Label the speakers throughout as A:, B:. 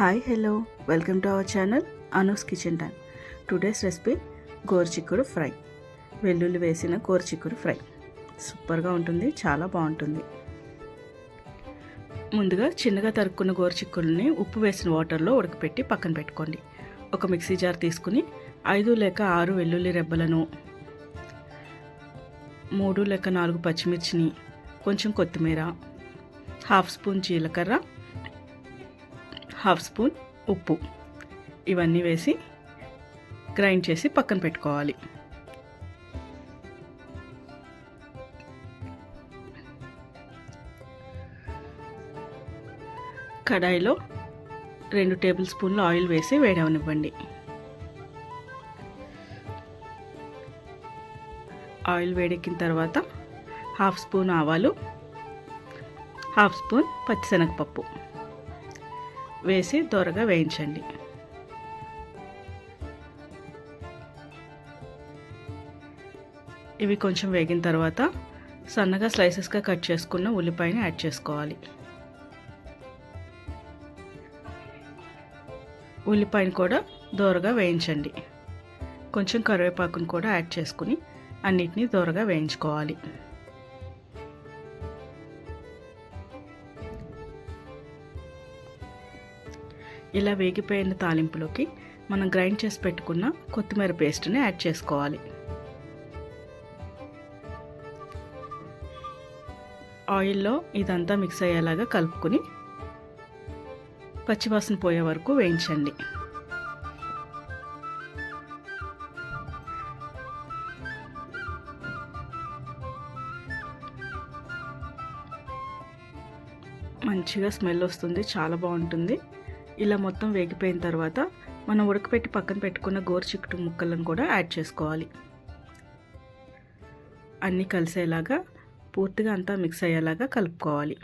A: Hi hello welcome to our channel Anu's kitchen time today's recipe గోరుచిక్కుడు fry. వెల్లుల్లి వేసిన గోరుచిక్కుడు fry. సూపర్గా ఉంటుంది చాలా బాగుంటుంది. ముందుగా చిన్నగా తరుక్కున్న గోరుచిక్కుల్ని ఉప్పు వేసిన వాటర్లో ఉడకపెట్టి పక్కన పెట్టుకోండి. ఒక మిక్సీ జార్ తీసుకుని ఐదు లేక ఆరు వెల్లుల్లి రెబ్బలను మూడు లేక నాలుగు పచ్చిమిర్చిని కొంచెం కొత్తిమీర హాఫ్ స్పూన్ జీలకర్ర హాఫ్ స్పూన్ ఉప్పు. ఇవన్నీ వేసి గ్రైండ్ చేసి పక్కన పెట్టుకోవాలి. కడాయిలో రెండు టేబుల్ స్పూన్లు ఆయిల్ వేసి వేడవనివ్వండి. ఆయిల్ వేడెక్కిన తర్వాత హాఫ్ స్పూన్ ఆవాలు హాఫ్ స్పూన్ పచ్చిశనగపప్పు. వేసి త్వరగా వేయించండి. ఇవి కొంచెం వేగిన తర్వాత సన్నగా స్లైసెస్గా కట్ చేసుకున్న ఉల్లిపాయని యాడ్ చేసుకోవాలి. ఉల్లిపాయని కూడా దోరగా వేయించండి. కొంచెం కరివేపాకును కూడా యాడ్ చేసుకుని అన్నిటినీ దోరగా వేయించుకోవాలి. ఇలా వేగిపోయిన తాలింపులోకి మనం గ్రైండ్ చేసి పెట్టుకున్న కొత్తిమీర పేస్ట్ని యాడ్ చేసుకోవాలి. ఆయిల్లో ఇదంతా మిక్స్ అయ్యేలాగా కలుపుకొని పచ్చివాసన పోయే వరకు వేయించండి. మంచిగా స్మెల్ వస్తుంది చాలా బాగుంటుంది. ఇలా మొత్తం వేగిపోయిన తర్వాత మనం ఉడకపెట్టి పక్కన పెట్టుకున్న గోరుచిక్కుడు ముక్కలను కూడా యాడ్ చేసుకోవాలి. అన్నీ కలిసేలాగా పూర్తిగా అంతా మిక్స్ అయ్యేలాగా కలుపుకోవాలి.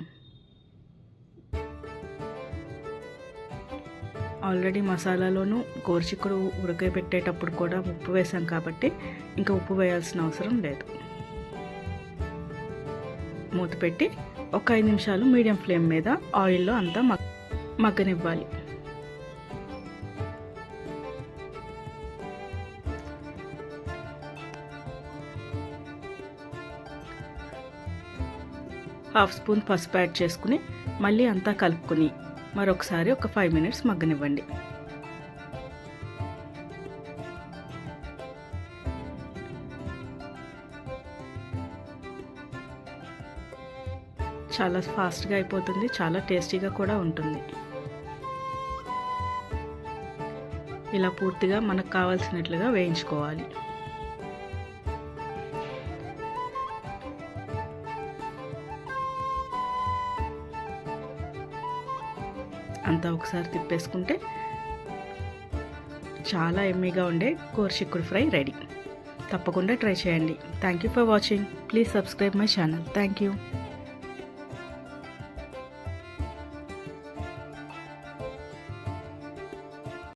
A: ఆల్రెడీ మసాలాలోనూ గోరుచిక్కుడు ఉడకబెట్టేటప్పుడు కూడా ఉప్పు వేసాం కాబట్టి ఇంకా ఉప్పు వేయాల్సిన అవసరం లేదు. మూత పెట్టి ఒక ఐదు నిమిషాలు మీడియం ఫ్లేమ్ మీద ఆయిల్లో అంతా మగ్ మగ్గనివ్వాలి. హాఫ్ స్పూన్ పసుపు యాడ్ చేసుకుని మళ్ళీ అంతా కలుపుకొని మరొకసారి ఒక ఫైవ్ మినిట్స్ మగ్గనివ్వండి. చాలా ఫాస్ట్గా అయిపోతుంది చాలా టేస్టీగా కూడా ఉంటుంది. ఇలా పూర్తిగా మనకు కావాల్సినట్లుగా వేయించుకోవాలి. అంతా ఒకసారి తిప్పేసుకుంటే చాలా ఎమ్మీగా ఉండే కోర్చిక్కుడు ఫ్రై రెడీ. తప్పకుండా ట్రై చేయండి. Thank you for watching please subscribe my channel thank you